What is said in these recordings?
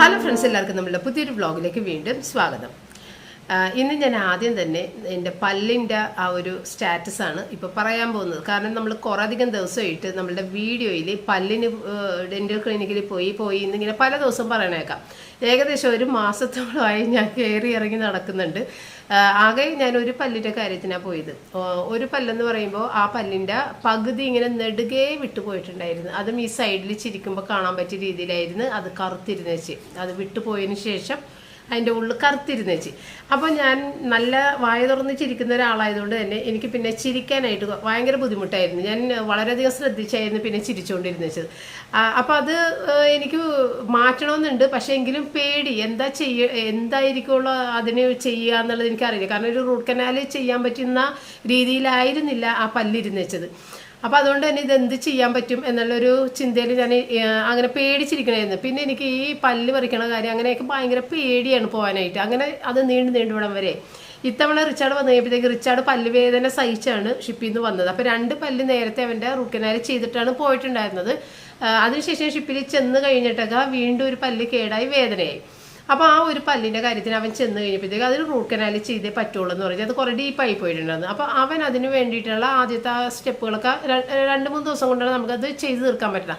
Hello friends എല്ലാവർക്കും നമ്മളുടെ പുതിയൊരു വ്ളോഗിലേക്ക് വീണ്ടും സ്വാഗതം. ഇന്ന് ഞാൻ ആദ്യം തന്നെ എന്റെ പല്ലിന്റെ ആ ഒരു സ്റ്റാറ്റസാണ് ഇപ്പോൾ പറയാൻ പോകുന്നത്. കാരണം നമ്മൾ കുറേ അധികം ദിവസമായിട്ട് നമ്മളുടെ വീഡിയോയിൽ പല്ലിന് ഡെന്റൽ ക്ലിനിക്കിൽ പോയി പോയി എന്നിങ്ങനെ പല ദിവസം പറയണേക്കാം. ഏകദേശം ഒരു മാസത്തോളമായി ഞാൻ കയറി ഇറങ്ങി നടക്കുന്നുണ്ട്. ആകെ ഞാൻ ഒരു പല്ലിന്റെ കാര്യത്തിനാണ് പോയത്. ഒരു പല്ലെന്ന് പറയുമ്പോൾ ആ പല്ലിന്റെ പകുതി ഇങ്ങനെ നെടുകേ വിട്ടുപോയിട്ടുണ്ടായിരുന്നു അതും ഈ സൈഡിൽ ചിരിക്കുമ്പോൾ കാണാൻ പറ്റിയ രീതിയിലായിരുന്നു അത് കറുത്തിരുന്നേച്ച് അത് വിട്ടുപോയതിന് ശേഷം അതിന്റെ ഉള്ളിൽ കറുത്തിരുന്ന് വെച്ച് അപ്പോൾ ഞാൻ നല്ല വായ തുറന്ന് ചിരിക്കുന്ന ഒരാളായതുകൊണ്ട് തന്നെ എനിക്ക് പിന്നെ ചിരിക്കാനായിട്ട് ഭയങ്കര ബുദ്ധിമുട്ടായിരുന്നു. ഞാൻ വളരെയധികം ശ്രദ്ധിച്ചായിരുന്നു പിന്നെ ചിരിച്ചുകൊണ്ടിരുന്ന് വെച്ചത്. അപ്പോൾ അത് എനിക്ക് മാറ്റണമെന്നുണ്ട്. പക്ഷേ എങ്കിലും പേടി. എന്താ ചെയ്യ എന്തായിരിക്കുമല്ലോ അതിന് ചെയ്യുക എന്നുള്ളത് എനിക്കറിയില്ല. കാരണം ഒരു റൂട്ട് കനാൽ ചെയ്യാൻ പറ്റുന്ന രീതിയിലായിരുന്നില്ല ആ പല്ലിരുന്ന് വെച്ചത്. അപ്പോൾ അതുകൊണ്ട് തന്നെ ഇത് എന്ത് ചെയ്യാൻ പറ്റും എന്നുള്ളൊരു ചിന്തയിൽ ഞാൻ അങ്ങനെ പേടിച്ചിരിക്കണമായിരുന്നു പിന്നെ എനിക്ക് ഈ പല്ല് പറിക്കണ കാര്യം അങ്ങനെയൊക്കെ ഭയങ്കര പേടിയാണ് പോകാനായിട്ട് അങ്ങനെ അത് നീണ്ടു നീണ്ടു വിടം വരെ. ഇത്തവണ റിച്ചാർഡ് വന്നു കഴിയുമ്പോഴത്തേക്ക് റിച്ചാർഡ് പല്ലുവേദന സഹിച്ചാണ് ഷിപ്പിൽ നിന്ന് വന്നത്. അപ്പോൾ രണ്ട് പല്ല് നേരത്തെ അവന്റെ റൂട്ട് കനാൽ ചെയ്തിട്ടാണ് പോയിട്ടുണ്ടായിരുന്നത്. അതിനുശേഷം ഷിപ്പിൽ ചെന്ന് കഴിഞ്ഞിട്ടൊക്കെ വീണ്ടും ഒരു പല്ല് കേടായി വേദനയായി. അപ്പോൾ ആ ഒരു പല്ലിന്റെ കാര്യത്തിന് അവൻ ചെന്ന് കഴിഞ്ഞപ്പോഴത്തേക്ക് അതിന് റൂട്ട് കനാൽ ചെയ്തേ പറ്റുള്ളൂ എന്ന് പറഞ്ഞാൽ അത് കുറേ ഡീപ്പായി പോയിട്ടുണ്ടായിരുന്നു. അപ്പോൾ അവൻ അതിന് വേണ്ടിയിട്ടുള്ള ആദ്യത്തെ ആ സ്റ്റെപ്പുകളൊക്കെ രണ്ട് മൂന്ന് ദിവസം കൊണ്ടാണ് നമുക്കത് ചെയ്ത് തീർക്കാൻ പറ്റില്ല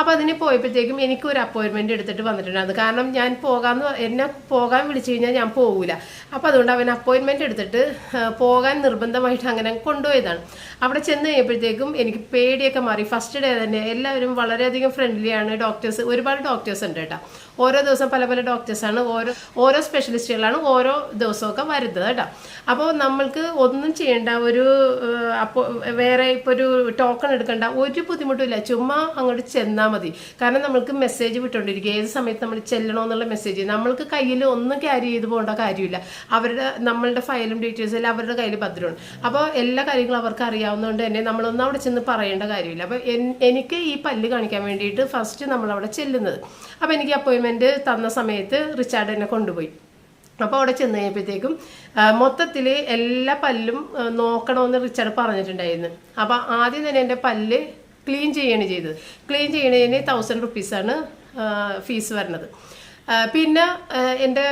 അപ്പോൾ അതിന് പോയപ്പോഴത്തേക്കും എനിക്ക് ഒരു അപ്പോയിൻമെന്റ് എടുത്തിട്ട് വന്നിട്ടുണ്ടായിരുന്നു. കാരണം ഞാൻ പോകാമെന്ന് എന്നെ പോകാൻ വിളിച്ചു കഴിഞ്ഞാൽ ഞാൻ പോകില്ല അപ്പോൾ അതുകൊണ്ട് അവൻ അപ്പോയിൻമെന്റ് എടുത്തിട്ട് പോകാൻ നിർബന്ധമായിട്ട് അങ്ങനെ കൊണ്ടുപോയതാണ്. അവിടെ ചെന്ന് കഴിഞ്ഞപ്പോഴത്തേക്കും എനിക്ക് പേടിയൊക്കെ മാറി. ഫസ്റ്റ് ഡേ തന്നെ എല്ലാവരും വളരെയധികം ഫ്രണ്ട്ലിയാണ് ഡോക്ടേഴ്സ് ഒരുപാട് ഡോക്ടേഴ്സ് ഉണ്ട് കേട്ടോ. ഓരോ ദിവസം പല പല ഡോക്ടേഴ്സാണ് ഓരോ ഓരോ സ്പെഷ്യലിസ്റ്റുകളാണ് ഓരോ ദിവസമൊക്കെ വരുന്നത് കേട്ടോ. അപ്പോൾ നമ്മൾക്ക് ഒന്നും ചെയ്യേണ്ട ഒരു അപ്പോൾ വേറെ ഇപ്പോൾ ഒരു ടോക്കൺ എടുക്കേണ്ട ഒരു ബുദ്ധിമുട്ടില്ല ചുമ്മാ അങ്ങോട്ട് ചെന്നാൽ മതി. കാരണം നമ്മൾക്ക് മെസ്സേജ് വിട്ടുകൊണ്ടിരിക്കുക ഏത് സമയത്ത് നമ്മൾ ചെല്ലണമെന്നുള്ള മെസ്സേജ് നമ്മൾക്ക് കയ്യിൽ ഒന്നും ക്യാരി ചെയ്ത് പോകേണ്ട കാര്യമില്ല. അവരുടെ നമ്മളുടെ ഫയലും ഡീറ്റെയിൽസ് എല്ലാം അവരുടെ കയ്യിൽ ഭദ്രമാണ്. അപ്പോൾ എല്ലാ കാര്യങ്ങളും അവർക്ക് അറിയാവുന്നതുകൊണ്ട് തന്നെ നമ്മളൊന്നും അവിടെ ചെന്ന് പറയേണ്ട കാര്യമില്ല. അപ്പോൾ എനിക്ക് ഈ പല്ല് കാണിക്കാൻ വേണ്ടിയിട്ട് ഫസ്റ്റ് നമ്മൾ അവിടെ ചെല്ലുന്നത്. അപ്പോൾ എനിക്ക് അപ്പോയിൻമെന്റ് തന്ന സമയത്ത് റിച്ചാർഡ് എന്നെ കൊണ്ടുപോയി. അപ്പോൾ അവിടെ ചെന്ന് കഴിഞ്ഞപ്പോഴത്തേക്കും മൊത്തത്തിൽ എല്ലാ പല്ലും നോക്കണമെന്ന് റിച്ചാർഡ് പറഞ്ഞിട്ടുണ്ടായിരുന്നു. അപ്പോൾ ആദ്യം തന്നെ എന്റെ പല്ല് ക്ലീൻ ചെയ്യാണ് ചെയ്തത്. ക്ലീൻ ചെയ്യണതിന് തൗസൻഡ് റുപ്പീസാണ് ഫീസ് വരുന്നത് പിന്നെ എന്റെ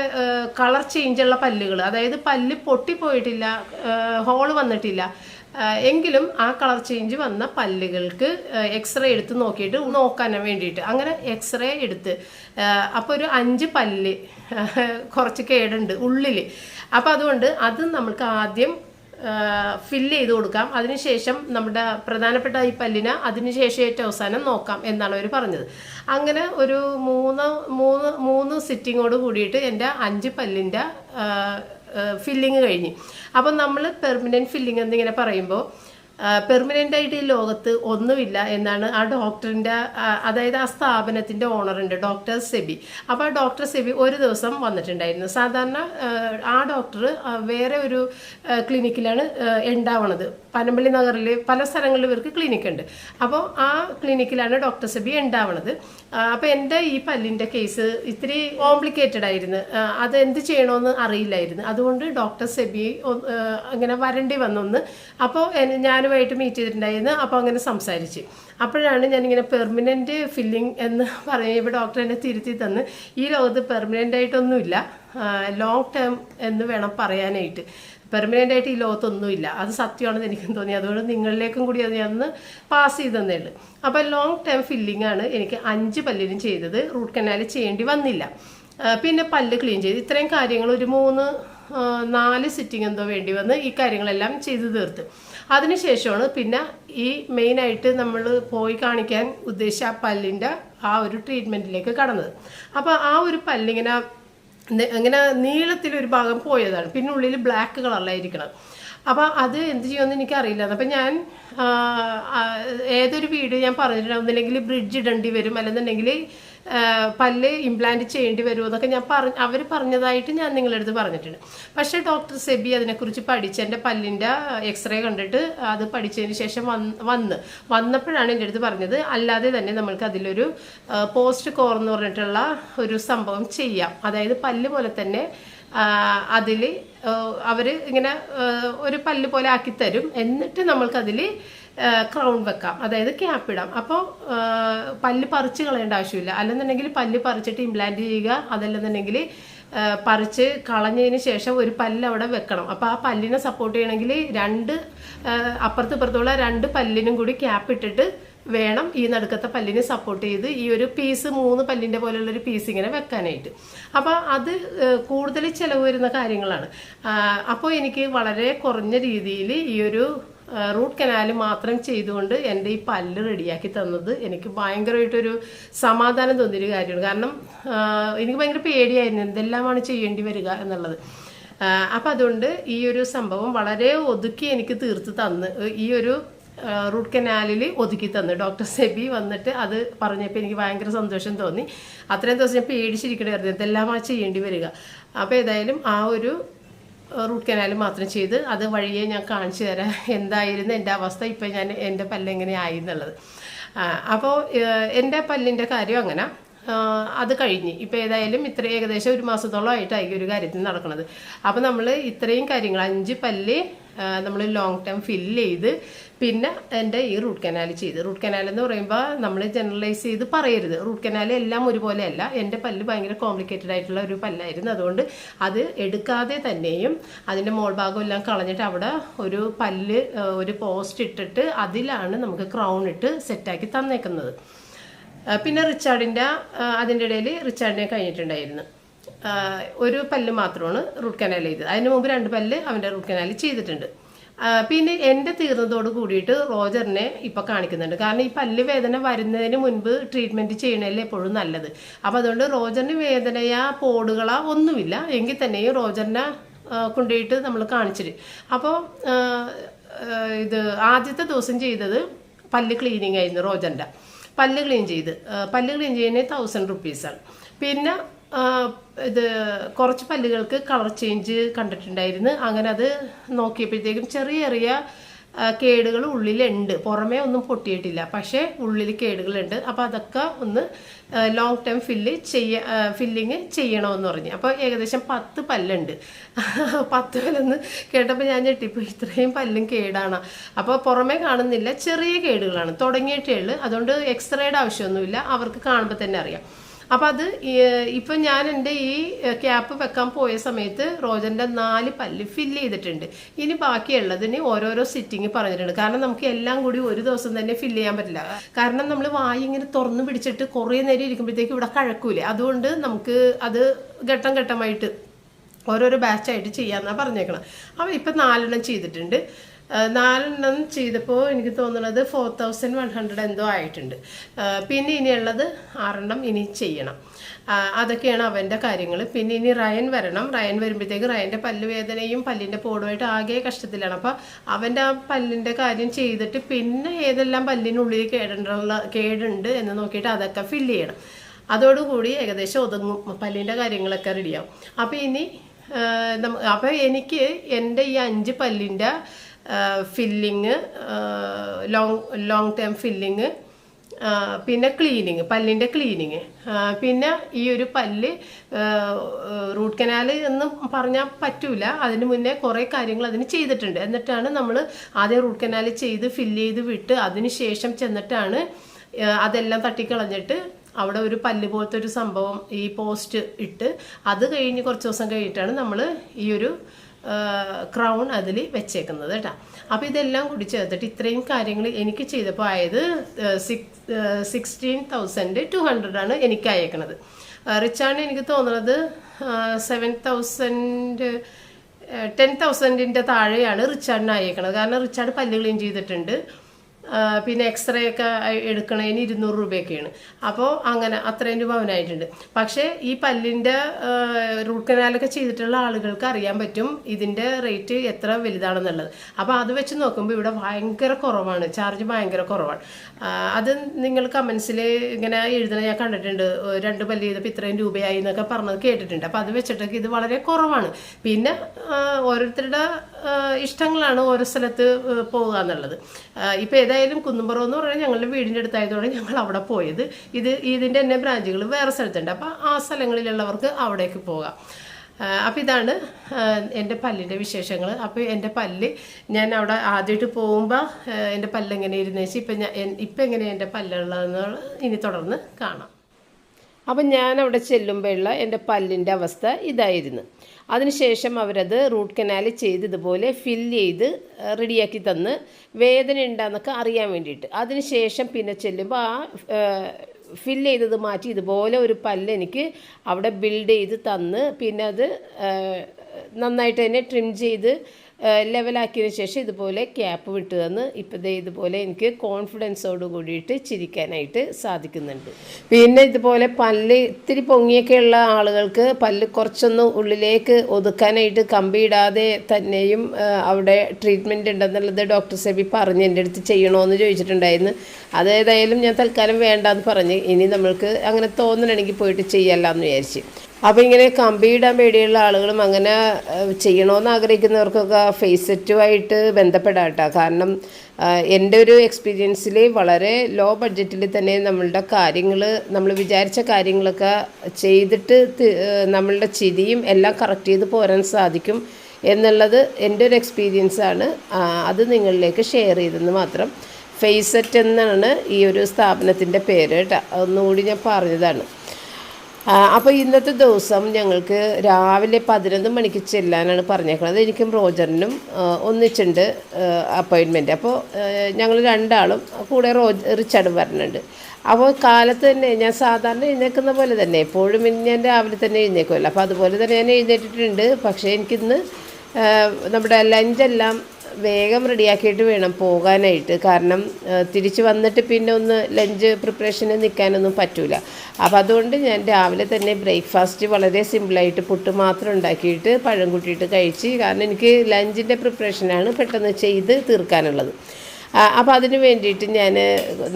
കളർ ചേഞ്ചുള്ള പല്ലുകൾ അതായത് പല്ല് പൊട്ടിപ്പോയിട്ടില്ല ഹോൾ വന്നിട്ടില്ല എങ്കിലും ആ കളർ ചേഞ്ച് വന്ന പല്ലുകൾക്ക് എക്സ്റേ എടുത്ത് നോക്കിയിട്ട് നോക്കാൻ വേണ്ടിയിട്ട്. അങ്ങനെ എക്സ്റേ എടുത്ത് അപ്പോൾ ഒരു അഞ്ച് പല്ല് കുറച്ച് കേടുണ്ട് ഉള്ളിൽ അപ്പോൾ അതുകൊണ്ട് അത് നമ്മൾക്ക് ആദ്യം ഫില്ല് ചെയ്ത് കൊടുക്കാം. അതിനുശേഷം നമ്മുടെ പ്രധാനപ്പെട്ട ഈ പല്ലിന് അതിനുശേഷം ഏറ്റവും അവസാനം നോക്കാം എന്നാണ് അവർ പറഞ്ഞത്. അങ്ങനെ ഒരു മൂന്ന് മൂന്ന് മൂന്ന് സിറ്റിങ്ങോട് കൂടിയിട്ട് എന്റെ അഞ്ച് പല്ലിന്റെ ഫില്ലിങ് കഴിഞ്ഞ്. അപ്പം നമ്മൾ പെർമനന്റ് ഫില്ലിംഗ് എന്നിങ്ങനെ പറയുമ്പോൾ പെർമനന്റ് ആയിട്ട് ഈ ലോകത്ത് ഒന്നുമില്ല എന്നാണ് ആ ഡോക്ടറിന്റെ അതായത് ആ സ്ഥാപനത്തിന്റെ ഓണറുണ്ട് ഡോക്ടർ സെബി. അപ്പോൾ ആ ഡോക്ടർ സെബി ഒരു ദിവസം വന്നിട്ടുണ്ടായിരുന്നു. സാധാരണ ആ, ഡോക്ടർ വേറെ ഒരു ക്ലിനിക്കിലാണ് ഉണ്ടാവണത്. പനമ്പള്ളി നഗറിൽ പല സ്ഥലങ്ങളിലും ഇവർക്ക് ക്ലിനിക്ക് ഉണ്ട്. അപ്പോൾ ആ ക്ലിനിക്കിലാണ് ഡോക്ടർ സെബി ഉണ്ടാവണത്. അപ്പോൾ എന്റെ ഈ പല്ലിന്റെ കേസ് ഇത്തിരി കോംപ്ലിക്കേറ്റഡ് ആയിരുന്നു. അത് എന്ത് ചെയ്യണമെന്ന് അറിയില്ലായിരുന്നു. അതുകൊണ്ട് ഡോക്ടർ സെബി അങ്ങനെ വരേണ്ടി വന്നൊന്ന് അപ്പോൾ എന്നെ- ഞാനുമായിട്ട് മീറ്റ് ചെയ്തിട്ടുണ്ടായിരുന്നു. അപ്പോൾ അങ്ങനെ സംസാരിച്ച്. അപ്പോഴാണ് ഞാനിങ്ങനെ പെർമനന്റ് ഫില്ലിംഗ് എന്ന് പറയുമ്പോൾ ഡോക്ടർ എന്നെ തിരുത്തി തന്ന്. ഈ ലോകത്ത് പെർമനന്റ് ആയിട്ടൊന്നുമില്ല. ലോങ് ടേം എന്ന് വേണം പറയാനായിട്ട്. പെർമനന്റ് ആയിട്ട് ഈ ലോകത്തൊന്നുമില്ല. അത് സത്യമാണെന്ന് എനിക്ക് തോന്നി. അതുകൊണ്ട് നിങ്ങളിലേക്കും കൂടി അത് ഞാൻ പാസ് ചെയ്ത് തന്നേ ഉള്ളൂ. അപ്പോൾ ലോങ് ടേം ഫില്ലിംഗ് ആണ് എനിക്ക് അഞ്ച് പല്ലിനും ചെയ്തത്. റൂട്ട് കനാൽ ചെയ്യേണ്ടി വന്നില്ല. പിന്നെ പല്ല് ക്ലീൻ ചെയ്ത്. ഇത്രയും കാര്യങ്ങൾ ഒരു മൂന്ന് നാല് സിറ്റിംഗ് എന്തോ വേണ്ടി വന്ന് ഈ കാര്യങ്ങളെല്ലാം ചെയ്തു തീർത്ത്. അതിനുശേഷമാണ് പിന്നെ ഈ മെയിനായിട്ട് നമ്മൾ പോയി കാണിക്കാൻ ഉദ്ദേശിച്ച ആ പല്ലിന്റെ ആ ഒരു ട്രീറ്റ്മെന്റിലേക്ക് കടന്നത്. അപ്പോൾ ആ ഒരു പല്ലിങ്ങനെ അങ്ങനെ ഇങ്ങനെ നീളത്തിലൊരു ഭാഗം പോയതാണ്. പിന്നെ ഉള്ളിൽ ബ്ലാക്ക് കളറിലായിരിക്കണം അപ്പോൾ അത് എന്ത് ചെയ്യുമെന്ന് എനിക്കറിയില്ല. അപ്പം ഞാൻ ഏതൊരു വീഡിയോ ഞാൻ പറഞ്ഞിട്ടുണ്ട് ഒന്നില്ലെങ്കിൽ ബ്രിഡ്ജ് ഇടേണ്ടി വരും. അല്ലെന്നുണ്ടെങ്കിൽ പല്ല് ഇംപ്ലാന്റ് ചെയ്യേണ്ടി വരുമോ എന്നൊക്കെ ഞാൻ പറഞ്ഞ അവർ പറഞ്ഞതായിട്ട് ഞാൻ നിങ്ങളുടെ അടുത്ത് പറഞ്ഞിട്ടുണ്ട്. പക്ഷേ ഡോക്ടർ സെബി അതിനെക്കുറിച്ച് പഠിച്ച് എന്റെ പല്ലിന്റെ എക്സ്റേ കണ്ടിട്ട് അത് പഠിച്ചതിന് ശേഷം വന്ന് വന്നപ്പോഴാണ് എന്റെ അടുത്ത് പറഞ്ഞത്. അല്ലാതെ തന്നെ നമ്മൾക്ക് അതിലൊരു പോസ്റ്റ് കോർ എന്ന് പറഞ്ഞിട്ടുള്ള ഒരു സംഭവം ചെയ്യാം. അതായത് പല്ല് പോലെ തന്നെ അതിൽ അവർ ഇങ്ങനെ ഒരു പല്ല് പോലെ ആക്കി തരും. എന്നിട്ട് നമ്മൾക്കതിൽ ക്രൗൺ വെക്കാം. അതായത് ക്യാപ്പ് ഇടാം. അപ്പോൾ പല്ല് പറിച്ച് കളയേണ്ട ആവശ്യമില്ല. അല്ലെന്നുണ്ടെങ്കിൽ പല്ല് പറിച്ചിട്ട് ഇംപ്ലാന്റ് ചെയ്യുക. അതല്ലെന്നുണ്ടെങ്കിൽ പറിച്ച് കളഞ്ഞതിന് ശേഷം ഒരു പല്ല് അവിടെ വെക്കണം. അപ്പോൾ ആ പല്ലിനെ സപ്പോർട്ട് ചെയ്യണമെങ്കിൽ രണ്ട് അപ്പുറത്ത് ഇപ്പുറത്തുള്ള രണ്ട് പല്ലിനും കൂടി ക്യാപ്പ് ഇട്ടിട്ട് വേണം ഈ നടുക്കത്തെ പല്ലിനെ സപ്പോർട്ട് ചെയ്ത് ഈ ഒരു പീസ് മൂന്ന് പല്ലിന്റെ പോലെയുള്ള ഒരു പീസ് ഇങ്ങനെ വെക്കാനായിട്ട്. അപ്പോൾ അത് കൂടുതൽ ചിലവ് വരുന്ന കാര്യങ്ങളാണ്. അപ്പോൾ എനിക്ക് വളരെ കുറഞ്ഞ രീതിയിൽ ഈ ഒരു റൂട്ട് കനാൽ മാത്രം ചെയ്തുകൊണ്ട് എന്റെ ഈ പല്ല് റെഡിയാക്കി തന്നത് എനിക്ക് ഭയങ്കരമായിട്ടൊരു സമാധാനം തോന്നിയൊരു കാര്യമാണ്. കാരണം എനിക്ക് ഭയങ്കര പേടിയായിരുന്നു എന്തെല്ലാമാണ് ചെയ്യേണ്ടി വരിക എന്നുള്ളത്. അപ്പം അതുകൊണ്ട് ഈ ഒരു സംഭവം വളരെ ഒതുക്കി എനിക്ക് തീർത്ത് തന്ന് ഈ ഒരു റൂട്ട് കനാലിൽ ഒതുക്കി തന്നു. ഡോക്ടർ സെബി വന്നിട്ട് അത് പറഞ്ഞപ്പോൾ എനിക്ക് ഭയങ്കര സന്തോഷം തോന്നി. അത്രയും ദിവസം ഞാൻ പേടിച്ചിരിക്കണമായിരുന്നു എന്തെല്ലാമാണ് ചെയ്യേണ്ടി വരിക. അപ്പോൾ ഏതായാലും ആ ഒരു റൂട്ട് കനാൽ മാത്രം ചെയ്ത് അത് വഴിയെ ഞാൻ കാണിച്ചു തരാം എന്തായിരുന്നു എന്റെ അവസ്ഥ ഇപ്പം ഞാൻ എന്റെ പല്ലെങ്ങനെ ആയി എന്നുള്ളത്. അപ്പോൾ എന്റെ പല്ലിന്റെ കാര്യം അങ്ങനെ. അത് കഴിഞ്ഞ്. ഇപ്പം ഏതായാലും ഇത്ര ഏകദേശം ഒരു മാസത്തോളം ആയിട്ടായിരിക്കും ഒരു കാര്യത്തിൽ നടക്കുന്നത്. അപ്പോൾ നമ്മൾ ഇത്രയും കാര്യങ്ങൾ അഞ്ച് പല്ല് നമ്മൾ ലോങ് ടേം ഫില്ല് ചെയ്ത് പിന്നെ എന്റെ ഈ റൂട്ട് കനാൽ ചെയ്ത്. റൂട്ട് കനാൽ എന്ന് പറയുമ്പോൾ നമ്മൾ ജനറലൈസ് ചെയ്ത് പറയരുത്. റൂട്ട് കനാൽ എല്ലാം ഒരുപോലെയല്ല. എന്റെ പല്ല് ഭയങ്കര കോംപ്ലിക്കേറ്റഡ് ആയിട്ടുള്ള ഒരു പല്ലായിരുന്നു. അതുകൊണ്ട് അത് എടുക്കാതെ തന്നെയും അതിന്റെ മോൾ ഭാഗം എല്ലാം കളഞ്ഞിട്ട് അവിടെ ഒരു പല്ല് ഒരു പോസ്റ്റ് ഇട്ടിട്ട് അതിലാണ് നമുക്ക് ക്രൗൺ ഇട്ട് സെറ്റാക്കി തന്നേക്കുന്നത്. പിന്നെ റിച്ചാർഡിന്റെ അതിന്റെ ഇടയിൽ റിച്ചാർഡിനെ കഴിഞ്ഞിട്ടുണ്ടായിരുന്നു. ഒരു പല്ല് മാത്രമാണ് റൂട്ട് കനാൽ ചെയ്തത്. അതിന് മുമ്പ് രണ്ട് പല്ല് അവന്റെ റൂട്ട് കനാൽ ചെയ്തിട്ടുണ്ട്. പിന്നെ എന്റെ തീർന്നതോട് കൂടിയിട്ട് റോജറിനെ ഇപ്പം കാണിക്കുന്നുണ്ട്. കാരണം ഈ പല്ല് വേദന വരുന്നതിന് മുൻപ് ട്രീറ്റ്മെന്റ് ചെയ്യണല്ലേ എപ്പോഴും നല്ലത്. അപ്പോൾ അതുകൊണ്ട് റോജറിന് വേദനയാ പോടുകളാ ഒന്നുമില്ല. എങ്കിൽ തന്നെയും റോജറിനെ കൊണ്ടുപോയിട്ട് നമ്മൾ കാണിച്ചിട്ട്. അപ്പോൾ ഇത് ആദ്യത്തെ ദിവസം ചെയ്തത് പല്ല് ക്ലീനിങ് ആയിരുന്നു റോജറിന്റെ. പല്ല് ക്ലീൻ ചെയ്ത്. പല്ല് ക്ലീൻ ചെയ്യുന്നത് തൗസൻഡ് റുപ്പീസാണ് പിന്നെ ഇത് കുറച്ച് പല്ലുകൾക്ക് കളർ ചേഞ്ച് കണ്ടിട്ടുണ്ടായിരുന്നു. അങ്ങനെ അത് നോക്കിയപ്പോഴത്തേക്കും ചെറിയ ചെറിയ കേടുകൾ ഉള്ളിലുണ്ട്. പുറമേ ഒന്നും പൊട്ടിയിട്ടില്ല. പക്ഷേ ഉള്ളിൽ കേടുകളുണ്ട്. അപ്പോൾ അതൊക്കെ ഒന്ന് ലോങ് ടേം ഫില്ല് ചെയ്യ ഫില്ലിങ് ചെയ്യണമെന്ന് പറഞ്ഞു. അപ്പോൾ ഏകദേശം പത്ത് പല്ലുണ്ട്. പത്ത് പല്ലെന്ന് കേട്ടപ്പോൾ ഞാൻ ഞെട്ടിപ്പോൾ ഇത്രയും പല്ലും കേടാണ്. അപ്പോൾ പുറമേ കാണുന്നില്ല. ചെറിയ കേടുകളാണ്. തുടങ്ങിയിട്ടേ ഉള്ളൂ. അതുകൊണ്ട് എക്സ്റേയുടെ ആവശ്യമൊന്നുമില്ല. അവർക്ക് കാണുമ്പോൾ തന്നെ അറിയാം. അപ്പം അത് ഇപ്പം ഞാൻ എന്റെ ഈ ക്യാപ്പ് വെക്കാൻ പോയ സമയത്ത് റോജന്റെ നാല് പല്ല് ഫില്ല് ചെയ്തിട്ടുണ്ട്. ഇനി ബാക്കിയുള്ളതിന് ഓരോരോ സിറ്റിങ് പറഞ്ഞിട്ടുണ്ട്. കാരണം നമുക്ക് എല്ലാം കൂടി ഒരു ദിവസം തന്നെ ഫില്ല് ചെയ്യാൻ പറ്റില്ല. കാരണം നമ്മൾ വായി ഇങ്ങനെ തുറന്നു പിടിച്ചിട്ട് കുറേ നേരം ഇരിക്കുമ്പോഴത്തേക്ക് ഇവിടെ കഴക്കൂലേ. അതുകൊണ്ട് നമുക്ക് അത് ഘട്ടം ഘട്ടമായിട്ട് ഓരോരോ ബാച്ചായിട്ട് ചെയ്യാമെന്നാണ് പറഞ്ഞേക്കണം. അപ്പോൾ ഇപ്പം നാലെണ്ണം ചെയ്തിട്ടുണ്ട്. നാലെണ്ണം ചെയ്തപ്പോൾ എനിക്ക് തോന്നുന്നത് ഫോർ തൗസൻഡ് വൺ ഹൺഡ്രഡ് എന്തോ ആയിട്ടുണ്ട്. പിന്നെ ഇനിയുള്ളത് ആറെണ്ണം ഇനി ചെയ്യണം. അതൊക്കെയാണ് അവന്റെ കാര്യങ്ങൾ പിന്നെ ഇനി റയൻ വരണം. റയൻ വരുമ്പോഴത്തേക്ക് റയന്റെ പല്ലുവേദനയും പല്ലിന്റെ പോടുമായിട്ട് ആകെ കഷ്ടത്തിലാണ്. അപ്പോൾ അവന്റെ ആ പല്ലിന്റെ കാര്യം ചെയ്തിട്ട് പിന്നെ ഏതെല്ലാം പല്ലിനുള്ളിൽ കേടുള്ള കേടുണ്ട് എന്ന് നോക്കിയിട്ട് അതൊക്കെ ഫില്ല് ചെയ്യണം. അതോടുകൂടി ഏകദേശം ഒതുങ്ങും. പല്ലിന്റെ കാര്യങ്ങളൊക്കെ റെഡിയാവും അപ്പോൾ ഇനി അപ്പോൾ എനിക്ക് എന്റെ ഈ അഞ്ച് പല്ലിന്റെ filling long long term filling പിന്നെ ക്ലീനിങ് പല്ലിന്റെ ക്ലീനിങ് പിന്നെ ഈ ഒരു പല്ല് റൂട്ട് കനാൽ എന്ന് പറഞ്ഞാൽ പറ്റൂല. അതിന് മുന്നേ കുറേ കാര്യങ്ങൾ അതിന് ചെയ്തിട്ടുണ്ട്. എന്നിട്ടാണ് നമ്മൾ ആദ്യം റൂട്ട് കനാൽ ചെയ്ത് ഫില്ല് ചെയ്ത് വിട്ട് അതിന് ശേഷം ചെന്നിട്ടാണ് അതെല്ലാം തട്ടിക്കളഞ്ഞിട്ട് അവിടെ ഒരു പല്ല് പോലത്തെ ഒരു സംഭവം ഈ പോസ്റ്റ് ഇട്ട് അത് കഴിഞ്ഞ് കുറച്ച് ദിവസം കഴിഞ്ഞിട്ടാണ് നമ്മൾ ഈ ഒരു ക്രൗൺ അതിൽ വെച്ചേക്കുന്നത് കേട്ടോ. അപ്പോൾ ഇതെല്ലാം കൂടി ചേർത്തിട്ട് ഇത്രയും കാര്യങ്ങൾ എനിക്ക് ചെയ്തപ്പോൾ ആയത് സിക്സ് സിക്സ്റ്റീൻ തൗസൻഡ് ടു ഹൺഡ്രഡാണ് എനിക്ക് അയക്കണത്. റിച്ചാണ് എനിക്ക് തോന്നുന്നത് സെവൻ തൗസൻഡ് ടെൻ തൗസൻഡിന്റെ താഴെയാണ് റിച്ചാർഡിന് അയക്കണത്. കാരണം റിച്ചാർഡ് പല്ല് ക്ലീൻ ചെയ്തിട്ടുണ്ട്. പിന്നെ എക്സ്റേ ഒക്കെ എടുക്കണതിന് ഇരുന്നൂറ് രൂപയൊക്കെയാണ്. അപ്പോൾ അങ്ങനെ അത്രയും രൂപ അവനായിട്ടുണ്ട്. പക്ഷേ ഈ പല്ലിന്റെ റൂട്ട് കനാലൊക്കെ ചെയ്തിട്ടുള്ള ആളുകൾക്ക് അറിയാൻ പറ്റും ഇതിന്റെ റേറ്റ് എത്ര വലുതാണെന്നുള്ളത്. അപ്പോൾ അത് വെച്ച് നോക്കുമ്പോൾ ഇവിടെ ഭയങ്കര കുറവാണ്. ചാർജ് ഭയങ്കര കുറവാണ്. അത് നിങ്ങൾ കമൻസിൽ ഇങ്ങനെ എഴുതണ ഞാൻ കണ്ടിട്ടുണ്ട്. രണ്ട് പല്ല് ചെയ്തപ്പോൾ ഇത്രയും രൂപയായി എന്നൊക്കെ പറഞ്ഞത് കേട്ടിട്ടുണ്ട്. അപ്പോൾ അത് വെച്ചിട്ടൊക്കെ ഇത് വളരെ കുറവാണ്. പിന്നെ ഓരോരുത്തരുടെ ഇഷ്ടങ്ങളാണ് ഓരോ സ്ഥലത്ത് പോകുക എന്നുള്ളത്. ഇപ്പോൾ ഏതായാലും കുന്നുംപുറം എന്ന് പറഞ്ഞാൽ ഞങ്ങളുടെ വീടിന്റെ അടുത്തായതുകൊണ്ട് ഞങ്ങൾ അവിടെ പോയത്. ഇത് ഇതിന്റെ തന്നെ ബ്രാഞ്ചുകൾ വേറെ സ്ഥലത്തുണ്ട്. അപ്പോൾ ആ സ്ഥലങ്ങളിലുള്ളവർക്ക് അവിടേക്ക് പോകാം. അപ്പോൾ ഇതാണ് എന്റെ പല്ലിന്റെ വിശേഷങ്ങൾ. അപ്പോൾ എന്റെ പല്ല് ഞാൻ അവിടെ ആദ്യമായിട്ട് പോകുമ്പോൾ എന്റെ പല്ല് എങ്ങനെ ഇരുന്നു വെച്ചാൽ ഇപ്പം ഞാൻ ഇപ്പം എങ്ങനെയാണ് എന്റെ പല്ലുള്ളതെന്ന് ഇനി തുടർന്ന് കാണാം. അപ്പം ഞാൻ അവിടെ ചെല്ലുമ്പോഴുള്ള എന്റെ പല്ലിന്റെ അവസ്ഥ ഇതായിരുന്നു. അതിനുശേഷം അവരത് റൂട്ട് കനാൽ ചെയ്ത് ഇതുപോലെ ഫില്ല് ചെയ്ത് റെഡിയാക്കി തന്ന് വേദന ഉണ്ടെന്നൊക്കെ അറിയാൻ വേണ്ടിയിട്ട്. അതിനുശേഷം പിന്നെ ചെല്ലുമ്പോൾ ആ ഫില്ല് ചെയ്തത് മാറ്റി ഇതുപോലെ ഒരു പല്ല് എനിക്ക് അവിടെ ബിൽഡ് ചെയ്ത് തന്ന് പിന്നെ അത് നന്നായിട്ട് തന്നെ ട്രിം ചെയ്ത് ലെവലാക്കിയതിന് ശേഷം ഇതുപോലെ ക്യാപ്പ് വിട്ട് തന്ന് ഇപ്പം ദേ ഇതുപോലെ എനിക്ക് കോൺഫിഡൻസോട് കൂടിയിട്ട് ചിരിക്കാനായിട്ട് സാധിക്കുന്നുണ്ട്. പിന്നെ ഇതുപോലെ പല്ല് ഇത്തിരി പൊങ്ങിയൊക്കെയുള്ള ആളുകൾക്ക് പല്ല് കുറച്ചൊന്ന് ഉള്ളിലേക്ക് ഒതുക്കാനായിട്ട് കമ്പിയിടാതെ തന്നെയും അവിടെ ട്രീറ്റ്മെന്റ് ഉണ്ടെന്നുള്ളത് ഡോക്ടർ സെബി പറഞ്ഞ് എന്റെ അടുത്ത് ചെയ്യണമെന്ന് ചോദിച്ചിട്ടുണ്ടായിരുന്നു. അതേതായാലും ഞാൻ തൽക്കാലം വേണ്ടാന്ന് പറഞ്ഞ്. ഇനി നമ്മൾക്ക് അങ്ങനെ തോന്നണമെങ്കിൽ പോയിട്ട് ചെയ്യാമല്ലോ വിചാരിച്ച്. അപ്പോൾ ഇങ്ങനെ കമ്പിയിടാൻ പേടിയുള്ള ആളുകളും അങ്ങനെ ചെയ്യണമെന്ന് ആഗ്രഹിക്കുന്നവർക്കൊക്കെ ഫേസ് സെറ്റുമായിട്ട് ബന്ധപ്പെടാം കേട്ടോ കാരണം എന്റെ ഒരു എക്സ്പീരിയൻസിൽ വളരെ ലോ ബഡ്ജറ്റിൽ തന്നെ നമ്മളുടെ കാര്യങ്ങൾ നമ്മൾ വിചാരിച്ച കാര്യങ്ങളൊക്കെ ചെയ്തിട്ട് നമ്മളുടെ ചിരിയും എല്ലാം കറക്റ്റ് ചെയ്ത് പോരാൻ സാധിക്കും എന്നുള്ളത് എന്റെ ഒരു എക്സ്പീരിയൻസ് ആണ്. അത് നിങ്ങളിലേക്ക് ഷെയർ ചെയ്തെന്ന് മാത്രം. ഫേസ് സെറ്റ് എന്നാണ് ഈ ഒരു സ്ഥാപനത്തിന്റെ പേര് കേട്ടോ. ഒന്നുകൂടി ഞാൻ പറഞ്ഞതാണ്. അപ്പോൾ ഇന്നത്തെ ദിവസം ഞങ്ങൾക്ക് രാവിലെ പതിനൊന്ന് മണിക്ക് ചെല്ലാനാണ് പറഞ്ഞേക്കുന്നത് എനിക്കും റോജറിനും ഒന്നിച്ചുണ്ട് അപ്പോയിൻമെന്റ് അപ്പോൾ ഞങ്ങൾ രണ്ടാളും കൂടെ റോജ് റിച്ചാർഡ് വരുന്നുണ്ട് അപ്പോൾ കാലത്ത് തന്നെ ഞാൻ സാധാരണ എഴുന്നേൽക്കുന്ന പോലെ തന്നെ എപ്പോഴും ഞാൻ രാവിലെ തന്നെ എഴുന്നേക്കുമല്ലോ അപ്പോൾ അതുപോലെ തന്നെ ഞാൻ എഴുന്നേറ്റിട്ടുണ്ട്. പക്ഷേ എനിക്കിന്ന് നമ്മുടെ ലഞ്ചെല്ലാം വേഗം റെഡിയാക്കിയിട്ട് വേണം പോകാനായിട്ട്. കാരണം തിരിച്ചു വന്നിട്ട് പിന്നെ ഒന്ന് ലഞ്ച് പ്രിപ്പറേഷന് നിൽക്കാനൊന്നും പറ്റൂല. അപ്പോൾ അതുകൊണ്ട് ഞാൻ രാവിലെ തന്നെ ബ്രേക്ക്ഫാസ്റ്റ് വളരെ സിമ്പിളായിട്ട് പുട്ട് മാത്രം ഉണ്ടാക്കിയിട്ട് പഴം കൂട്ടിയിട്ട് കഴിച്ച് കാരണം എനിക്ക് ലഞ്ചിന്റെ പ്രിപ്പറേഷനാണ് പെട്ടെന്ന് ചെയ്ത് തീർക്കാനുള്ളത്. അപ്പോൾ അതിന് വേണ്ടിയിട്ട് ഞാൻ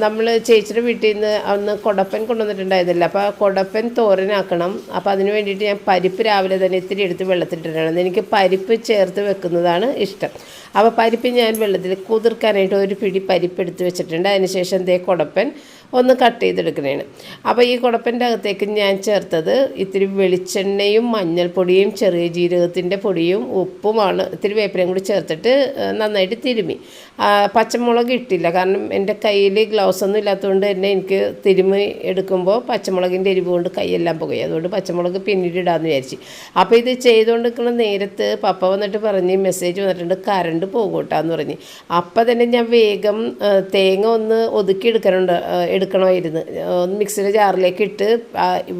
നമ്മൾ ചേച്ചിയുടെ വീട്ടിൽ നിന്ന് അന്ന് കൊടപ്പൻ കൊണ്ടുവന്നിട്ടുണ്ടായിരുന്നില്ല. അപ്പോൾ കൊടപ്പൻ തോരനാക്കണം. അപ്പോൾ അതിന് വേണ്ടിയിട്ട് ഞാൻ പരിപ്പ് രാവിലെ തന്നെ ഇത്തിരി എടുത്ത് വെള്ളത്തിലിട്ടിട്ടാണ്. എനിക്ക് പരിപ്പ് ചേർത്ത് വെക്കുന്നതാണ് ഇഷ്ടം. അപ്പോൾ പരിപ്പ് ഞാൻ വെള്ളത്തിൽ കുതിർക്കാനായിട്ട് ഒരു പിടി പരിപ്പ് എടുത്ത് വെച്ചിട്ടുണ്ട്. അതിനുശേഷം ദേ കൊടപ്പൻ ഒന്ന് കട്ട് ചെയ്തെടുക്കണേണ്. അപ്പോൾ ഈ കുടപ്പന്റെ അകത്തേക്ക് ഞാൻ ചേർത്തത് ഇത്തിരി വെളിച്ചെണ്ണയും മഞ്ഞൾപ്പൊടിയും ചെറിയ ജീരകത്തിന്റെ പൊടിയും ഉപ്പുമാണ്. ഇത്തിരി വേപ്പിലയും കൂടി ചേർത്തിട്ട് നന്നായിട്ട് തിരുമി. പച്ചമുളക് ഇട്ടില്ല. കാരണം എന്റെ കയ്യിൽ ഗ്ലൗസ് ഒന്നും ഇല്ലാത്തതുകൊണ്ട് തന്നെ എനിക്ക് തിരുമി എടുക്കുമ്പോൾ പച്ചമുളകിന്റെ എരിവ് കൊണ്ട് കൈയെല്ലാം പുകയും. അതുകൊണ്ട് പച്ചമുളക് പിന്നീട് ഇടാമെന്ന് വിചാരിച്ചു. അപ്പോൾ ഇത് ചെയ്തുകൊണ്ടിരിക്കുന്ന നേരത്ത് പപ്പ വന്നിട്ട് പറഞ്ഞ് മെസ്സേജ് വന്നിട്ടുണ്ട് കറണ്ട് പോകും കേട്ടാന്ന് പറഞ്ഞ്. അപ്പം തന്നെ ഞാൻ വേഗം തേങ്ങ ഒന്ന് ഒതുക്കി എടുക്കാനുണ്ട് എടുക്കണമായിരുന്നു. മിക്സിയുടെ ജാറിലേക്ക് ഇട്ട്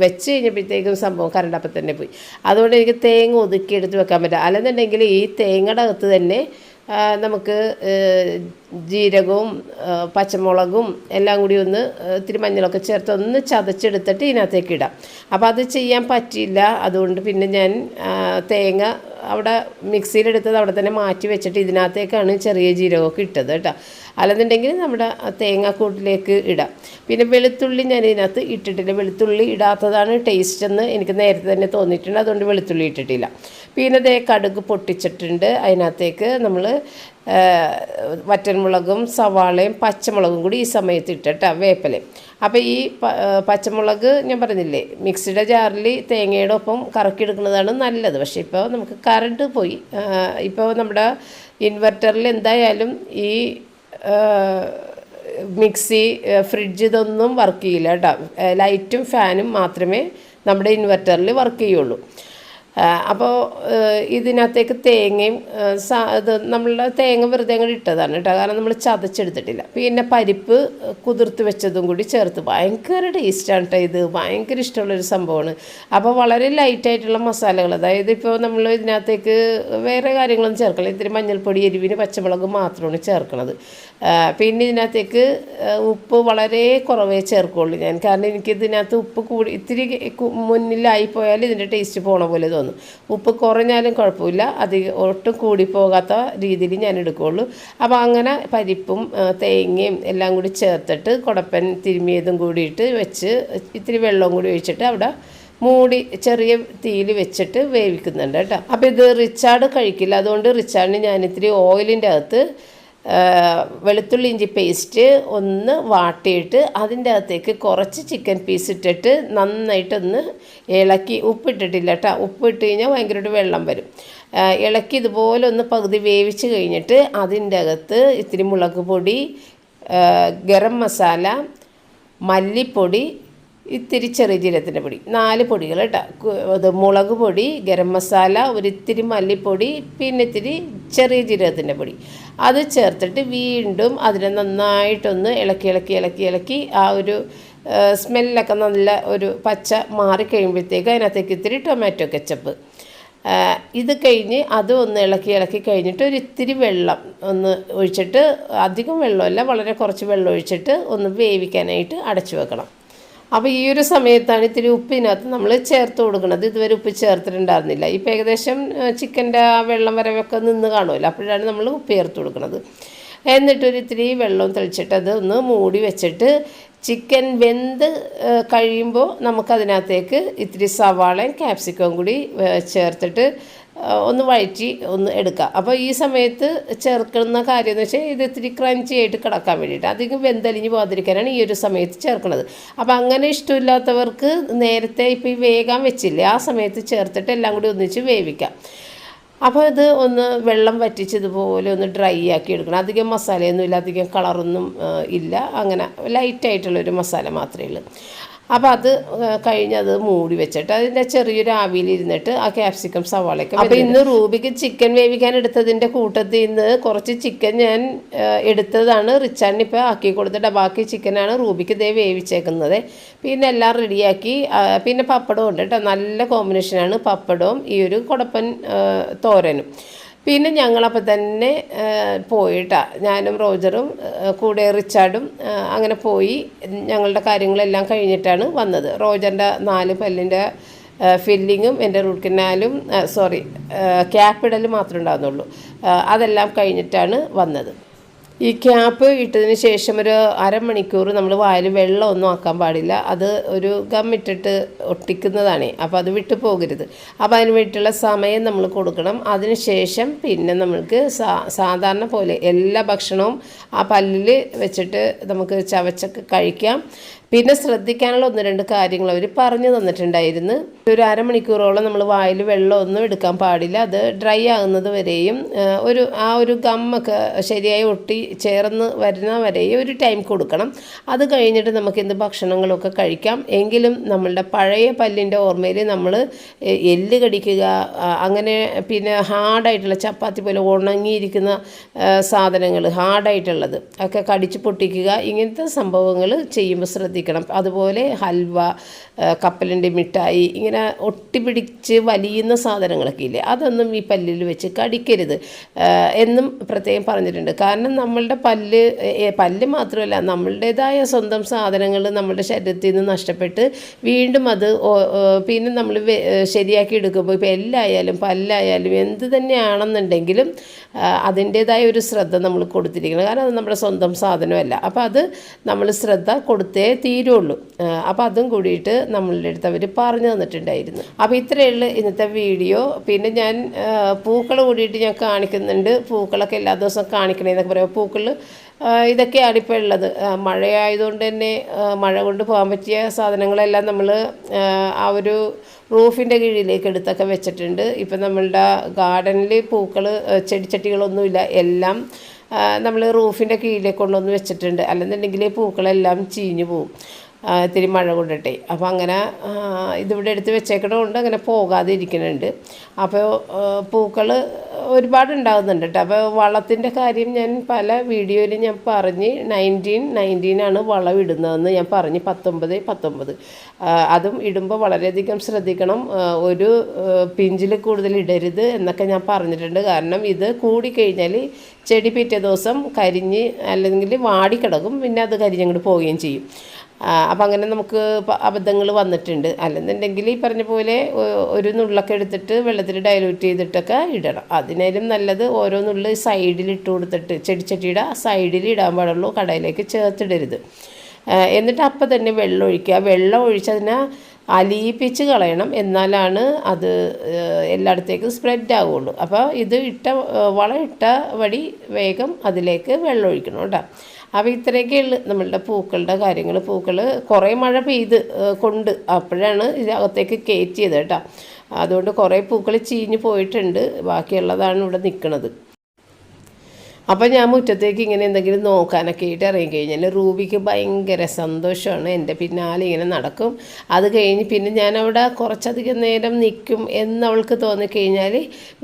വെച്ച് കഴിഞ്ഞപ്പോഴത്തേക്കും സംഭവം കരണ്ടപ്പം തന്നെ പോയി. അതുകൊണ്ട് എനിക്ക് തേങ്ങ ഒതുക്കി എടുത്ത് വെക്കാൻ പറ്റില്ല. അല്ലെന്നുണ്ടെങ്കിൽ ഈ തേങ്ങയുടെ അകത്ത് തന്നെ നമുക്ക് ജീരകവും പച്ചമുളകും എല്ലാം കൂടി ഒന്ന് ഇത്തിരി മഞ്ഞളൊക്കെ ചേർത്ത് ഒന്ന് ചതച്ചെടുത്തിട്ട് ഇതിനകത്തേക്ക് ഇടാം. അപ്പോൾ അത് ചെയ്യാൻ പറ്റിയില്ല. അതുകൊണ്ട് പിന്നെ ഞാൻ തേങ്ങ അവിടെ മിക്സിയിലെടുത്തത് അവിടെ തന്നെ മാറ്റി വെച്ചിട്ട് ഇതിനകത്തേക്കാണ് ചെറിയ ജീരകമൊക്കെ ഇട്ടത് കേട്ടോ. അല്ലെന്നുണ്ടെങ്കിൽ നമ്മുടെ തേങ്ങാക്കൂട്ടിലേക്ക് ഇടാം. പിന്നെ വെളുത്തുള്ളി ഞാൻ ഇതിനകത്ത് ഇട്ടിട്ടില്ല. വെളുത്തുള്ളി ഇടാത്തതാണ് ടേസ്റ്റ് എന്ന് എനിക്ക് നേരത്തെ തന്നെ തോന്നിയിട്ടുണ്ട്. അതുകൊണ്ട് വെളുത്തുള്ളി ഇട്ടിട്ടില്ല. പിന്നെ ദേ കടുക് പൊട്ടിച്ചിട്ടുണ്ട്. അതിനകത്തേക്ക് നമ്മൾ വറ്റൻമുളകും സവാളയും പച്ചമുളകും കൂടി ഈ സമയത്ത് ഇട്ടിട്ടാ വേപ്പലയും അപ്പോൾ ഈ പച്ചമുളക് ഞാൻ പറഞ്ഞില്ലേ മിക്സിയുടെ ജാറിൽ തേങ്ങയുടെ ഒപ്പം കറക്കിയെടുക്കുന്നതാണ് നല്ലത്. പക്ഷേ ഇപ്പോൾ നമുക്ക് കറണ്ട് പോയി. ഇപ്പോൾ നമ്മുടെ ഇൻവെർട്ടറിൽ എന്തായാലും ഈ മിക്സി ഫ്രിഡ്ജ് ഇതൊന്നും വർക്ക് ചെയ്യില്ല കേട്ടോ. ലൈറ്റും ഫാനും മാത്രമേ നമ്മുടെ ഇൻവെർട്ടറിൽ വർക്ക് ചെയ്യുള്ളൂ. അപ്പോൾ ഇതിനകത്തേക്ക് തേങ്ങയും ഇത് നമ്മളുടെ തേങ്ങ വെറുതെ അങ്ങോട്ട് ഇട്ടതാണ് കേട്ടോ. കാരണം നമ്മൾ ചതച്ചെടുത്തിട്ടില്ല. പിന്നെ പരിപ്പ് കുതിർത്ത് വെച്ചതും കൂടി ചേർത്ത്. ഭയങ്കര ടേസ്റ്റാണ് കേട്ടോ ഇത്. ഭയങ്കര ഇഷ്ടമുള്ളൊരു സംഭവമാണ്. അപ്പോൾ വളരെ ലൈറ്റായിട്ടുള്ള മസാലകൾ. അതായത് ഇപ്പോൾ നമ്മൾ ഇതിനകത്തേക്ക് വേറെ കാര്യങ്ങളൊന്നും ചേർക്കില്ല ഇത്തിരി മഞ്ഞൾപ്പൊടി എരിവിന് പച്ചമുളക് മാത്രമാണ് ചേർക്കുന്നത് പിന്നെ ഇതിനകത്തേക്ക് ഉപ്പ് വളരെ കുറവേ ചേർക്കുള്ളൂ ഞാൻ. കാരണം എനിക്ക് ഇതിനകത്ത് ഉപ്പ് കൂടി ഇത്തിരി മുന്നിലായി പോയാൽ ഇതിന്റെ ടേസ്റ്റ് പോണ പോലെ തോന്നും. ഉപ്പ് കുറഞ്ഞാലും കുഴപ്പമില്ല അധികം ഒട്ടും കൂടി പോകാത്ത രീതിയിൽ ഞാൻ എടുക്കുകയുള്ളൂ അപ്പോൾ അങ്ങനെ പരിപ്പും തേങ്ങയും എല്ലാം കൂടി ചേർത്തിട്ട് കുടപ്പൻ തിരുമിയതും കൂടിയിട്ട് വെച്ച് ഇത്തിരി വെള്ളവും കൂടി ഒഴിച്ചിട്ട് അവിടെ മൂടി ചെറിയ തീയിൽ വെച്ചിട്ട് വേവിക്കുന്നുണ്ട് കേട്ടോ. അപ്പോൾ ഇത് റിച്ചാർഡ് കഴിക്കില്ല. അതുകൊണ്ട് റിച്ചാർഡിന് ഞാൻ ഇത്തിരി ഓയിലിന്റെ അകത്ത് വെളുത്തുള്ളി ഇഞ്ചി പേസ്റ്റ് ഒന്ന് വാട്ടിയിട്ട് അതിന്റെ അകത്തേക്ക് കുറച്ച് ചിക്കൻ പീസ് ഇട്ടിട്ട് നന്നായിട്ടൊന്ന് ഇളക്കി. ഉപ്പിട്ടിട്ടില്ല കേട്ടോ ഉപ്പിട്ട് കഴിഞ്ഞാൽ ഭയങ്കരമായിട്ട് വെള്ളം വരും. ഇളക്കി ഇതുപോലെ ഒന്ന് പകുതി വേവിച്ച് കഴിഞ്ഞിട്ട് അതിന്റെ അകത്ത് ഇത്തിരി മുളക് പൊടി ഗരം മസാല മല്ലിപ്പൊടി ഇത്തിരി ചെറിയ ജീരകത്തിന്റെ പൊടി. നാല് പൊടികൾ കേട്ടോ അത് മുളക് പൊടി ഗരം മസാല ഒരിത്തിരി മല്ലിപ്പൊടി പിന്നെ ഇത്തിരി ചെറിയ ജീരകത്തിന്റെ പൊടി. അത് ചേർത്തിട്ട് വീണ്ടും അതിനെ നന്നായിട്ടൊന്ന് ഇളക്കി ഇളക്കി ഇളക്കി ഇളക്കി ആ ഒരു സ്മെല്ലൊക്കെ നല്ല ഒരു പച്ച മാറിക്കഴിയുമ്പോഴത്തേക്ക് അതിനകത്തേക്ക് ഇത്തിരി ടൊമാറ്റോ കെച്ചപ്പ്. ഇത് കഴിഞ്ഞ് അത് ഒന്ന് ഇളക്കി ഇളക്കി കഴിഞ്ഞിട്ട് ഒരു ഇത്തിരി വെള്ളം ഒന്ന് ഒഴിച്ചിട്ട് അധികം വെള്ളമല്ല വളരെ കുറച്ച് വെള്ളം ഒഴിച്ചിട്ട് ഒന്ന് വേവിക്കാനായിട്ട് അടച്ചു വെക്കണം. അപ്പോൾ ഈ ഒരു സമയത്താണ് ഇത്തിരി ഉപ്പിനകത്ത് നമ്മൾ ചേർത്ത് കൊടുക്കുന്നത് ഇതുവരെ ഉപ്പ് ചേർത്തിട്ടുണ്ടായിരുന്നില്ല. ഇപ്പം ഏകദേശം ചിക്കന്റെ ആ വെള്ളം വരവൊക്കെ നിന്ന് കാണുമല്ലോ. അപ്പോഴാണ് നമ്മൾ ഉപ്പ് ചേർത്ത് കൊടുക്കുന്നത് എന്നിട്ടൊരു ഇത്തിരി വെള്ളം തെളിച്ചിട്ട് അത് ഒന്ന് മൂടി വെച്ചിട്ട് ചിക്കൻ വെന്ത് കഴിയുമ്പോൾ നമുക്കതിനകത്തേക്ക് ഇത്തിരി സവാളയും ക്യാപ്സിക്കവും കൂടി ചേർത്തിട്ട് ഒന്ന് വഴറ്റി ഒന്ന് എടുക്കുക അപ്പോൾ ഈ സമയത്ത് ചേർക്കുന്ന കാര്യം എന്ന് വെച്ചാൽ ഇത് ഇത്തിരി ക്രഞ്ചി ആയിട്ട് കിടക്കാൻ വേണ്ടിയിട്ട് അധികം വെന്തലിഞ്ഞ് പോകാതിരിക്കാനാണ് ഈ ഒരു സമയത്ത് ചേർക്കുന്നത്. അപ്പോൾ അങ്ങനെ ഇഷ്ടമില്ലാത്തവർക്ക് നേരത്തെ ഇപ്പോൾ ഈ വേഗം വെച്ചില്ലേ ആ സമയത്ത് ചേർത്തിട്ട് എല്ലാം കൂടി ഒന്നിച്ച് വേവിക്കാം. അപ്പോൾ ഇത് ഒന്ന് വെള്ളം വറ്റിച്ച് ഇതുപോലെ ഒന്ന് ഡ്രൈ ആക്കി എടുക്കണം. അധികം മസാലയൊന്നും ഇല്ല അധികം കളറൊന്നും ഇല്ല. അങ്ങനെ ലൈറ്റായിട്ടുള്ളൊരു മസാല മാത്രമേ ഉള്ളൂ. അപ്പോൾ അത് കഴിഞ്ഞത് മൂടി വെച്ചിട്ട് അതിന്റെ ചെറിയൊരു ആവിയിൽ ഇരുന്നിട്ട് ആ ക്യാപ്സിക്കം സവാളയൊക്കെ അപ്പോൾ ഇന്ന് റൂബിക്ക് ചിക്കൻ വേവിക്കാൻ എടുത്തതിന്റെ കൂട്ടത്തിൽ നിന്ന് കുറച്ച് ചിക്കൻ ഞാൻ എടുത്തതാണ്. റിച്ചാണിന് ഇപ്പോൾ ആക്കി കൊടുത്തിട്ട് ബാക്കി ചിക്കനാണ് റൂബിക്ക് ഇതേ വേവിച്ചേക്കുന്നത്. പിന്നെ എല്ലാം റെഡിയാക്കി പിന്നെ പപ്പടവും ഉണ്ട് കേട്ടോ നല്ല കോമ്പിനേഷനാണ് പപ്പടവും ഈ ഒരു കുടപ്പൻ തോരനും. പിന്നെ ഞങ്ങളപ്പോൾ തന്നെ പോയിട്ടാ. ഞാനും റോജറും കൂടെ റിച്ചാർഡും അങ്ങനെ പോയി. ഞങ്ങളുടെ കാര്യങ്ങളെല്ലാം കഴിഞ്ഞിട്ടാണ് വന്നത്. റോജറിന്റെ നാല് പല്ലിന്റെ ഫില്ലിങ്ങും എന്റെ റൂട്ട് കനാലും സോറി ക്യാപ്പിടലും മാത്രമേ ഉണ്ടാകുന്നുള്ളൂ അതെല്ലാം കഴിഞ്ഞിട്ടാണ് വന്നത്. ഈ ക്യാപ്പ് ഇട്ടതിന് ശേഷം ഒരു അരമണിക്കൂർ നമ്മൾ വായിൽ വെള്ളമൊന്നും ആക്കാൻ പാടില്ല. അത് ഒരു ഗം ഇട്ടിട്ട് ഒട്ടിക്കുന്നതാണ്. അപ്പോൾ അത് വിട്ടു പോകരുത്. അപ്പോൾ അതിന് വേണ്ടിയിട്ടുള്ള സമയം നമ്മൾ കൊടുക്കണം. അതിന് ശേഷം പിന്നെ നമ്മൾക്ക് സാധാരണ പോലെ എല്ലാ ഭക്ഷണവും ആ പല്ലിൽ വെച്ചിട്ട് നമുക്ക് ചവച്ചൊക്കെ കഴിക്കാം. പിന്നെ ശ്രദ്ധിക്കാനുള്ള ഒന്ന് രണ്ട് കാര്യങ്ങൾ അവർ പറഞ്ഞു തന്നിട്ടുണ്ടായിരുന്നു. ഒരു അരമണിക്കൂറോളം നമ്മൾ വായിൽ വെള്ളമൊന്നും എടുക്കാൻ പാടില്ല. അത് ഡ്രൈ ആകുന്നത് വരെയും ഒരു ആ ഒരു ഗമ്മൊക്കെ ശരിയായി ഒട്ടി ചേർന്ന് വരുന്ന വരെയും ഒരു ടൈം കൊടുക്കണം. അത് കഴിഞ്ഞിട്ട് നമുക്ക് എന്ത് ഭക്ഷണങ്ങളൊക്കെ കഴിക്കാം. എങ്കിലും നമ്മളുടെ പഴയ പല്ലിന്റെ ഓർമ്മയിൽ നമ്മൾ എല്ല് കടിക്കുക അങ്ങനെ പിന്നെ ഹാർഡായിട്ടുള്ള ചപ്പാത്തി പോലെ ഉണങ്ങിയിരിക്കുന്ന സാധനങ്ങൾ ഹാർഡായിട്ടുള്ളത് ഒക്കെ കടിച്ച് പൊട്ടിക്കുക ഇങ്ങനത്തെ സംഭവങ്ങൾ ചെയ്യുമ്പോൾ ശ്രദ്ധിക്കണം അതുപോലെ ഹൽവ കപ്പലിന്റെ മിഠായി ഇങ്ങനെ ഒട്ടിപ്പിടിച്ച് വലിയുന്ന സാധനങ്ങളൊക്കെ ഇല്ലേ? അതൊന്നും ഈ പല്ലിൽ വെച്ച് കടിക്കരുത്. എന്നും പ്രത്യേകം പറഞ്ഞിട്ടുണ്ട്. കാരണം നമ്മളുടെ പല്ല് പല്ല് മാത്രമല്ല നമ്മളുടേതായ സ്വന്തം സാധനങ്ങൾ നമ്മുടെ ശരീരത്തിൽ നിന്ന് നഷ്ടപ്പെട്ട് വീണ്ടും അത് പിന്നെ നമ്മൾ ശരിയാക്കി എടുക്കുമ്പോൾ ഇപ്പോൾ എല്ലായാലും പല്ലായാലും എന്ത് തന്നെയാണെന്നുണ്ടെങ്കിലും അതിന്റേതായ ഒരു ശ്രദ്ധ നമ്മൾ കൊടുത്തിരിക്കണം. കാരണം അത് നമ്മുടെ സ്വന്തം സാധനമല്ല. അപ്പോൾ അത് നമ്മൾ ശ്രദ്ധ കൊടുത്തേ തീരുള്ളൂ. അപ്പോൾ അതും കൂടിയിട്ട് നമ്മളുടെ അടുത്ത് അവർ പറഞ്ഞു തന്നിട്ടുണ്ടായിരുന്നു. അപ്പോൾ ഇത്രയുള്ള ഇന്നത്തെ വീഡിയോ. പിന്നെ ഞാൻ പൂക്കൾ കൂടിയിട്ട് ഞാൻ കാണിക്കുന്നുണ്ട്. പൂക്കളൊക്കെ എല്ലാ ദിവസവും കാണിക്കണേന്നൊക്കെ പറയാം. പൂക്കൾ ഇതൊക്കെയാണ് ഇപ്പോൾ ഉള്ളത്. മഴയായതുകൊണ്ട് തന്നെ മഴ കൊണ്ട് പോകാൻ പറ്റിയ സാധനങ്ങളെല്ലാം നമ്മൾ ആ ഒരു റൂഫിന്റെ കീഴിലേക്ക് എടുത്തൊക്കെ വെച്ചിട്ടുണ്ട്. ഇപ്പം നമ്മളുടെ ഗാർഡനിൽ പൂക്കൾ ചെടിച്ചട്ടികളൊന്നുമില്ല. എല്ലാം നമ്മൾ റൂഫിന്റെ കീഴിലേക്ക് കൊണ്ടുവന്ന് വെച്ചിട്ടുണ്ട്. അല്ലെന്നുണ്ടെങ്കിൽ പൂക്കളെല്ലാം ചീഞ്ഞു പോവും. ഇത്തിരി മഴ കൊണ്ടിട്ടേ. അപ്പോൾ അങ്ങനെ ഇതിവിടെ എടുത്ത് വെച്ചേക്കണതുകൊണ്ട് അങ്ങനെ പോകാതെ ഇരിക്കുന്നുണ്ട് അപ്പോൾ പൂക്കൾ ഒരുപാട് ഉണ്ടാകുന്നുണ്ട് കേട്ടോ അപ്പോൾ വളത്തിന്റെ കാര്യം ഞാൻ പല വീഡിയോയിലും ഞാൻ പറഞ്ഞ് നയന്റീൻ നയന്റീനാണ് വളം ഇടുന്നതെന്ന് ഞാൻ പറഞ്ഞ് പത്തൊമ്പത് പത്തൊമ്പത്. അതും ഇടുമ്പോൾ വളരെയധികം ശ്രദ്ധിക്കണം. ഒരു പിഞ്ചിൽ കൂടുതൽ ഇടരുത് എന്നൊക്കെ ഞാൻ പറഞ്ഞിട്ടുണ്ട്. കാരണം ഇത് കൂടിക്കഴിഞ്ഞാൽ ചെടി പിറ്റേ ദിവസം കരിഞ്ഞ് അല്ലെങ്കിൽ വാടിക്കിടക്കും. പിന്നെ അത് കരിഞ്ഞങ്ങോട്ട് പോവുകയും ചെയ്യും. അപ്പം അങ്ങനെ നമുക്ക് അബദ്ധങ്ങൾ വന്നിട്ടുണ്ട്. അല്ലെന്നുണ്ടെങ്കിൽ ഈ പറഞ്ഞ പോലെ ഒരു നുള്ളൊക്കെ എടുത്തിട്ട് വെള്ളത്തിൽ ഡയലൂട്ട് ചെയ്തിട്ടൊക്കെ ഇടണം. അതിനേലും നല്ലത് ഓരോ നുള്ള് സൈഡിൽ ഇട്ട് കൊടുത്തിട്ട് ചെടിച്ചട്ടിയുടെ സൈഡിൽ ഇടാൻ പാടുള്ളൂ കടയിലേക്ക് ചേർത്തിടരുത്. എന്നിട്ട് അപ്പം തന്നെ വെള്ളം ഒഴിക്കുക. വെള്ളം ഒഴിച്ചതിനെ അലിയിപ്പിച്ച് കളയണം. എന്നാലാണ് അത് എല്ലായിടത്തേക്കും സ്പ്രെഡ് ആവുള്ളൂ. അപ്പോൾ ഇത് ഇട്ട വളം ഇട്ട വഴി വേഗം അതിലേക്ക് വെള്ളം ഒഴിക്കണം കേട്ടോ. അപ്പോൾ ഇത്രയൊക്കെ ഉള്ളു നമ്മളുടെ പൂക്കളുടെ കാര്യങ്ങൾ പൂക്കൾ കുറേ മഴ പെയ്ത് കൊണ്ട് അപ്പോഴാണ് ഇതിനകത്തേക്ക് കയറ്റിയത് കേട്ടോ. അതുകൊണ്ട് കുറേ പൂക്കൾ ചീഞ്ഞ് പോയിട്ടുണ്ട്. ബാക്കിയുള്ളതാണ് ഇവിടെ നിൽക്കുന്നത് അപ്പം ഞാൻ മുറ്റത്തേക്ക് ഇങ്ങനെ എന്തെങ്കിലും നോക്കാനൊക്കെ ആയിട്ട് ഇറങ്ങി കഴിഞ്ഞാൽ റൂബിക്ക് ഭയങ്കര സന്തോഷമാണ്. എന്റെ പിന്നാലെ ഇങ്ങനെ നടക്കും. അത് കഴിഞ്ഞ് പിന്നെ ഞാൻ അവിടെ കുറച്ചധികം നേരം നിൽക്കും എന്നവൾക്ക് തോന്നിക്കഴിഞ്ഞാൽ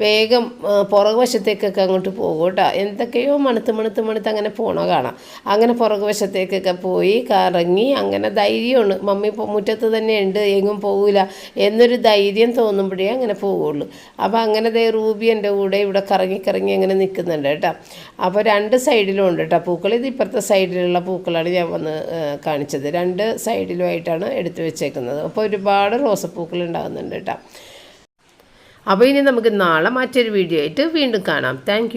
വേഗം പുറകുവശത്തേക്കൊക്കെ അങ്ങോട്ട് പോകും കേട്ടോ. എന്തൊക്കെയോ മണത്ത് മണത്ത് മണത്ത് അങ്ങനെ പോണോ കാണാം. അങ്ങനെ പുറകുവശത്തേക്കൊക്കെ പോയി കറങ്ങി അങ്ങനെ ധൈര്യമാണ്. മമ്മി മുറ്റത്ത് തന്നെ ഉണ്ട് എങ്ങും പോകില്ല എന്നൊരു ധൈര്യം തോന്നുമ്പോഴേ അങ്ങനെ പോവുള്ളൂ. അപ്പോൾ അങ്ങനെ ദേ റൂബി എന്റെ കൂടെ ഇവിടെ കറങ്ങി കറങ്ങി അങ്ങനെ നിൽക്കുന്നുണ്ട് കേട്ടോ. അപ്പോൾ രണ്ട് സൈഡിലും ഉണ്ട് കേട്ടോ പൂക്കൾ. ഇത് ഇപ്പുറത്തെ സൈഡിലുള്ള പൂക്കളാണ് ഞാൻ വന്ന് കാണിച്ചത്. രണ്ട് സൈഡിലുമായിട്ടാണ് എടുത്തു വെച്ചേക്കുന്നത്. അപ്പോൾ ഒരുപാട് റോസപ്പൂക്കൾ ഉണ്ടാകുന്നുണ്ട് കേട്ടോ അപ്പോൾ ഇനി നമുക്ക് നാളെ മറ്റൊരു വീഡിയോ ആയിട്ട് വീണ്ടും കാണാം. താങ്ക്